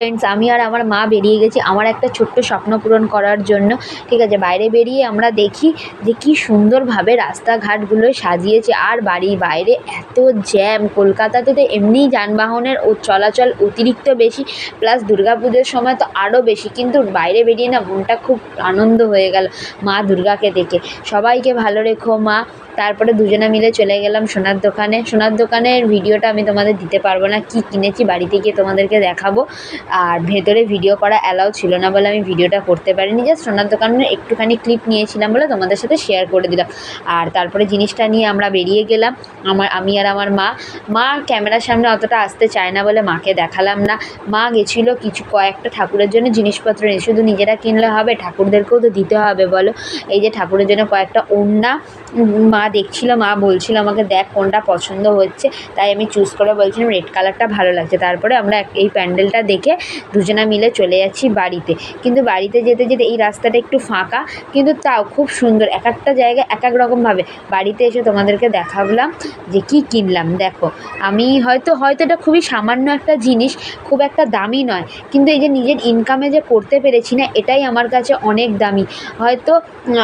Friends আমি আর আমার মা বেরিয়ে গেছি আমার একটা ছোট্ট স্বপ্ন পূরণ করার জন্য। ঠিক আছে, বাইরে বেরিয়ে আমরা দেখি যে কী সুন্দরভাবে রাস্তাঘাটগুলো সাজিয়েছে আর বাড়ির বাইরে এত জ্যাম কলকাতাতে তো এমনিই যানবাহনের ও চলাচল অতিরিক্ত বেশি প্লাস দুর্গা পুজোর সময় তো আরও বেশি। কিন্তু বাইরে বেরিয়ে না মনটা খুব আনন্দ হয়ে গেল মা দুর্গাকে দেখে। সবাইকে ভালো রেখো মা। তারপরে দুজনে মিলে চলে গেলাম সোনার দোকানে। সোনার দোকানের ভিডিওটা আমি তোমাদের দিতে পারব না। কী কিনেছি বাড়িতে গিয়ে তোমাদেরকে দেখাবো। আর ভেতরে ভিডিও করা অ্যালাউ ছিল না বলে আমি ভিডিওটা করতে পারিনি। জাস্ট সোনার দোকানে একটুখানি ক্লিপ নিয়েছিলাম বলে তোমাদের সাথে শেয়ার করে দিলাম। আর তারপরে জিনিসটা নিয়ে আমরা বেরিয়ে গেলাম। আমার, আমি আর আমার মা মা ক্যামেরার সামনে অতটা আসতে চায় না বলে মাকে দেখালাম না। মা গেছিল কিছু কয়েকটা ঠাকুরের জন্য জিনিসপত্র নিয়ে শুধু নিজেরা কিনলে হবে, ঠাকুরদেরকেও তো দিতে হবে বলো। এই যে ঠাকুরের জন্য কয়েকটা ওড়না মা দেখছিল, মা বলছিল আমাকে দেখ কোনটা পছন্দ হচ্ছে। তাই আমি চুজ করে বলছিলাম রেড কালারটা ভালো লাগছে। তারপরে আমরা এই প্যান্ডেলটা দেখে দুজনা মিলে চলে যাচ্ছি বাড়িতে। কিন্তু বাড়িতে যেতে যেতে এই রাস্তাটা একটু ফাঁকা, কিন্তু তাও খুব সুন্দর। এক একটা জায়গা এক এক রকমভাবে বাড়িতে এসে তোমাদেরকে দেখাবলাম যে কি কিনলাম। দেখো, আমি হয়তো হয়তো এটা খুবই সামান্য একটা জিনিস, খুব একটা দামি নয়। কিন্তু এই যে নিজের ইনকামে যে করতে পেরেছি না, এটাই আমার কাছে অনেক দামি। হয়তো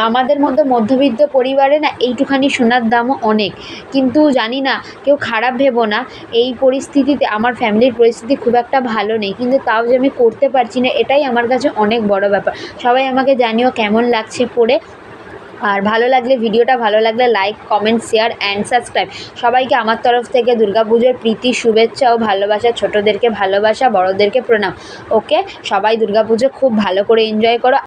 আমাদের মধ্যে মধ্যবিত্ত পরিবারে না এইটুখানি সোনার দামও অনেক। কিন্তু জানি না, কেউ খারাপ ভেবো না, এই পরিস্থিতিতে, আমার ফ্যামিলির পরিস্থিতি খুব একটা ভালো নেই, কিন্তু তাও যে আমি করতে পারছি না, এটাই আমার কাছে অনেক বড় ব্যাপার। সবাই আমাকে জানিও কেমন লাগছে পড়ে। আর ভালো লাগলে, ভিডিওটা ভালো লাগলে like comment share and subscribe সবাইকে আমার তরফ থেকে দুর্গাপুজোর প্রীতি, শুভেচ্ছা ও ভালোবাসা, ছোটোদেরকে ভালোবাসা, বড়োদেরকে প্রণাম। ওকে? সবাই দুর্গাপুজো খুব ভালো করে এনজয় করো।